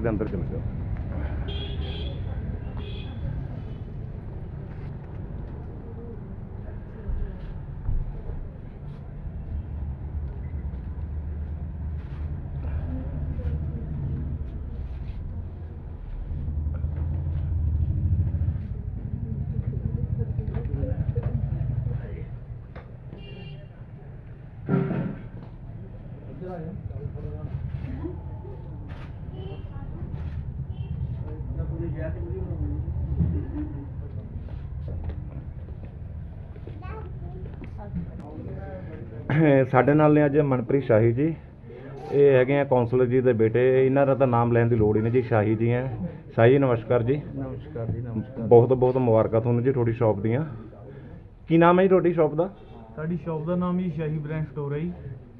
ਦੇ ਅੰਦਰ ਚਲੇ ਜਾਓ ਸਾਡੇ ਨਾਲ ਨੇ ਅੱਜ ਮਨਪ੍ਰੀਤ ਸ਼ਾਹੀ ਜੀ। ਇਹ ਹੈਗੇ ਆ ਕੌਂਸਲਰ ਜੀ ਦੇ ਬੇਟੇ। ਇਹਨਾਂ ਦਾ ਤਾਂ ਨਾਮ ਲੈਣ ਦੀ ਲੋੜ ਹੀ ਨਹੀਂ ਜੀ ਸ਼ਾਹੀ ਜੀ ਹੈ ਸ਼ਾਹੀ ਜੀ ਨਮਸਕਾਰ ਜੀ। ਨਮਸਕਾਰ ਜੀ ਨਮਸਕਾਰ। ਬਹੁਤ ਬਹੁਤ ਮੁਬਾਰਕਾਂ ਤੁਹਾਨੂੰ ਜੀ ਤੁਹਾਡੀ ਸ਼ਾਪ ਦੀਆਂ। ਕੀ ਨਾਮ ਹੈ ਜੀ ਤੁਹਾਡੀ ਸ਼ਾਪ ਦਾ? ਸਾਡੀ ਸ਼ਾਪ ਦਾ ਨਾਮ ਹੀ ਸ਼ਾਹੀ ਬ੍ਰਾਂਡ ਸਟੋਰ ਹੈ ਜੀ।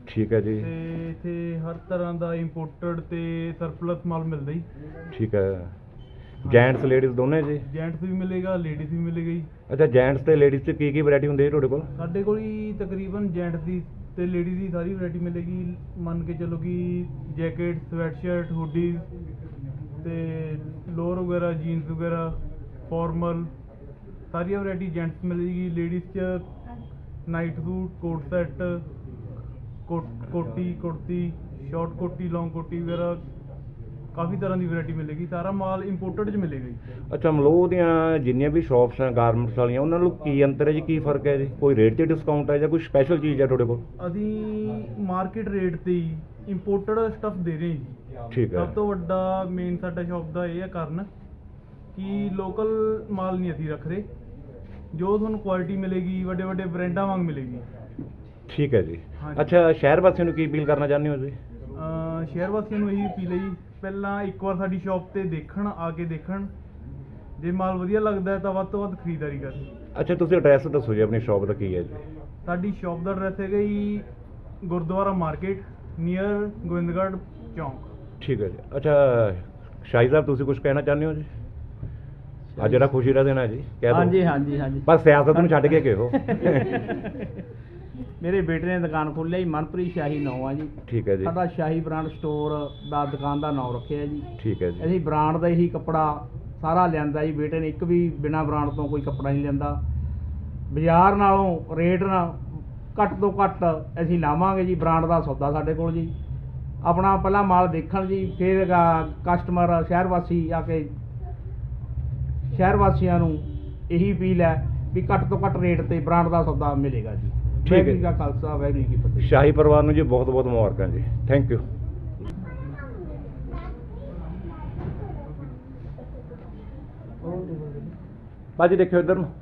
ਠੀਕ ਹੈ ਜੀ। ਤੇ ਇੱਥੇ ਹਰ ਤਰ੍ਹਾਂ ਦਾ ਇੰਪੋਰਟਡ ਤੇ ਸਰਪਲਸ ਮਾਲ ਮਿਲਦਾ ਜੀ। ਠੀਕ ਹੈ। ਜੈਂਟਸ ਲੇਡੀਜ਼ ਦੋਨੇ ਜੀ? ਜੈਂਟਸ ਵੀ ਮਿਲੇਗਾ ਲੇਡੀਜ਼ ਵੀ ਮਿਲੇਗਾ ਜੀ। ਅੱਛਾ ਜੈਂਟਸ ਤੇ ਲੇਡੀਜ਼ ਚ ਕੀ ਕੀ ਵੈਰਾਈਟੀ ਹੁੰਦੀ ਹੈ ਤੁਹਾਡੇ ਕੋਲ? ਸਾਡੇ ਕੋਲ ਹੀ ਤਕਰੀਬਨ ਜੈਂਟਸ ਦੀ ਤੇ ਲੇਡੀਜ਼ ਦੀ ਸਾਰੀ ਵੈਰਾਈਟੀ ਮਿਲੇਗੀ। ਮੰਨ ਕੇ ਚੱਲੋ ਕਿ ਜੈਕਟ ਸਵੈਟਸ਼ਰਟ ਹੁੱਡੀਜ਼ ਤੇ ਲੋਅਰ ਵਗੈਰਾ ਜੀਨਸ ਵਗੈਰਾ ਫਾਰਮਲ ਸਾਰੀਆਂ ਵੈਰਾਈਟੀ ਜੈਂਟਸ ਮਿਲੇਗੀ। ਲੇਡੀਜ਼ ਚ ਨਾਈਟ ਸੂਟ ਕੋਟ ਸੈੱਟ ਕੋਟੀ ਕੁੜਤੀ ਸ਼ਾਰਟ ਕੋਟੀ ਲੌਂਗ ਕੋਟੀ ਵਗੈਰਾ ਕਾਫੀ ਤਰ੍ਹਾਂ ਦੀ ਵੈਰਾਈਟੀ ਮਿਲੇਗੀ ਸਾਰਾ ਮਾਲ ਇੰਪੋਰਟਡ ਚ ਮਿਲੇਗਾ ਜੀ। ਅੱਛਾ ਮਲੋਹ ਦੀਆਂ ਜਿੰਨੀਆਂ ਵੀ ਸ਼ਾਪਸ ਆ ਗਾਰਮੈਂਟਸ ਵਾਲੀਆਂ ਉਹਨਾਂ ਨੂੰ ਕੀ ਅੰਤਰ ਹੈ ਜੀ ਕੀ ਫ਼ਰਕ ਹੈ ਜੀ? ਕੋਈ ਰੇਟ 'ਚ ਡਿਸਕਾਊਂਟ ਹੈ ਜਾਂ ਕੋਈ ਸਪੈਸ਼ਲ ਚੀਜ਼ ਹੈ ਤੁਹਾਡੇ ਕੋਲ? ਅਸੀਂ ਮਾਰਕੀਟ ਰੇਟ ਤੇ ਹੀ ਇੰਪੋਰਟਡ ਸਟੱਫ ਦੇ ਰਹੇ ਹਾਂ ਜੀ। ਠੀਕ ਹੈ। ਸਭ ਤੋਂ ਵੱਡਾ ਮੇਨ ਸਾਡਾ ਸ਼ਾਪ ਦਾ ਇਹ ਹੈ ਕਾਰਨ ਕਿ ਲੋਕਲ ਮਾਲ ਨਹੀਂ ਅਸੀਂ ਰੱਖ ਰਹੇ। ਜੋ ਤੁਹਾਨੂੰ ਕੁਆਲਿਟੀ ਮਿਲੇਗੀ ਵੱਡੇ ਵੱਡੇ ਬ੍ਰਾਂਡਾਂ ਵਾਂਗ ਮਿਲੇਗੀ। ਠੀਕ ਹੈ ਜੀ। ਅੱਛਾ ਸ਼ਹਿਰ ਵਾਸੀਆਂ ਨੂੰ ਕੀ ਅਪੀਲ ਕਰਨਾ ਚਾਹੁੰਦੇ ਹੋ ਜੀ? ਸ਼ਹਿਰ ਵਾਸੀਆਂ ਨੂੰ ਇਹੀ ਅਪੀਲ ਹੈ ਜੀ ਪਹਿਲਾਂ ਇੱਕ ਵਾਰ ਸਾਡੀ ਸ਼ਾਪ ਤੇ ਦੇਖਣ ਆ ਕੇ ਦੇਖਣ। ਜੇ ਮਾਲ ਵਧੀਆ ਲੱਗਦਾ ਹੈ ਤਾਂ ਵੱਧ ਤੋਂ ਵੱਧ ਖਰੀਦਦਾਰੀ ਕਰਨ। ਅੱਛਾ ਤੁਸੀਂ ਐਡਰੈਸ ਦੱਸੋ ਜੀ ਆਪਣੀ ਸ਼ਾਪ ਦਾ ਕੀ ਹੈ ਜੀ? ਸਾਡੀ ਸ਼ਾਪ ਦਾ ਐਡਰੈਸ ਹੈਗਾ ਜੀ ਗੁਰਦੁਆਰਾ ਮਾਰਕੀਟ ਨੀਅਰ ਗੋਬਿੰਦਗੜ੍ਹ ਚੌਂਕ। ਠੀਕ ਹੈ ਜੀ। ਅੱਛਾ ਸ਼ਾਹੀ ਸਾਹਿਬ ਤੁਸੀਂ ਕੁਝ ਕਹਿਣਾ ਚਾਹੁੰਦੇ ਹੋ ਜੀ? ਅੱਜ ਜਿਹੜਾ ਖੁਸ਼ੀ ਦਾ ਦਿਨ ਹੈ ਜੀ ਕਹਿ ਦਿਓ। ਹਾਂਜੀ ਹਾਂਜੀ ਹਾਂਜੀ। ਬਸ ਸਿਆਸਤ ਨੂੰ ਛੱਡ ਕੇ ਕਿਹੋ। ਮੇਰੇ ਬੇਟੇ ਨੇ ਦੁਕਾਨ ਖੋਲ੍ਹਿਆ ਜੀ ਮਨਪ੍ਰੀਤ ਸ਼ਾਹੀ ਨਾਮ ਆ ਜੀ। ਠੀਕ ਹੈ ਜੀ। ਸਾਡਾ ਸ਼ਾਹੀ ਬ੍ਰਾਂਡ ਸਟੋਰ ਦਾ ਦੁਕਾਨ ਦਾ ਨਾਮ ਰੱਖਿਆ ਜੀ। ਠੀਕ ਹੈ ਜੀ। ਅਸੀਂ ਬ੍ਰਾਂਡ ਦਾ ਹੀ ਕੱਪੜਾ ਸਾਰਾ ਲਿਆਂਦਾ ਜੀ ਬੇਟੇ ਨੇ ਇੱਕ ਵੀ ਬਿਨਾ ਬ੍ਰਾਂਡ ਤੋਂ ਕੋਈ ਕੱਪੜਾ ਨਹੀਂ ਲਿਆਂਦਾ। ਬਾਜ਼ਾਰ ਨਾਲੋਂ ਰੇਟ ਨਾਲ ਘੱਟ ਤੋਂ ਘੱਟ ਅਸੀਂ ਲਾਵਾਂਗੇ ਜੀ ਬ੍ਰਾਂਡ ਦਾ ਸੌਦਾ ਸਾਡੇ ਕੋਲ ਜੀ। ਆਪਣਾ ਪਹਿਲਾਂ ਮਾਲ ਦੇਖਣ ਜੀ ਫਿਰ ਕਸਟਮਰ ਸ਼ਹਿਰ ਵਾਸੀ ਆ ਕੇ ਸ਼ਹਿਰ ਵਾਸੀਆਂ ਨੂੰ ਇਹੀ ਅਪੀਲ ਹੈ ਵੀ ਘੱਟ ਤੋਂ ਘੱਟ ਰੇਟ ਤੇ ਬ੍ਰਾਂਡ ਦਾ ਸੌਦਾ ਮਿਲੇਗਾ ਜੀ। ਠੀਕ ਹੈ। ਜੀ। ਕਾ ਖਾਲਸਾ ਵਾਹਿਗੁਰੂ ਜੀ ਕੀ ਫਤਿਹ। ਸ਼ਾਹੀ ਪਰਿਵਾਰ ਨੂੰ ਜੀ ਬਹੁਤ ਬਹੁਤ ਮੁਬਾਰਕਾਂ ਜੀ। ਥੈਂਕ ਯੂ ਭਾਜੀ ਦੇਖਿਓ ਇੱਧਰ ਨੂੰ।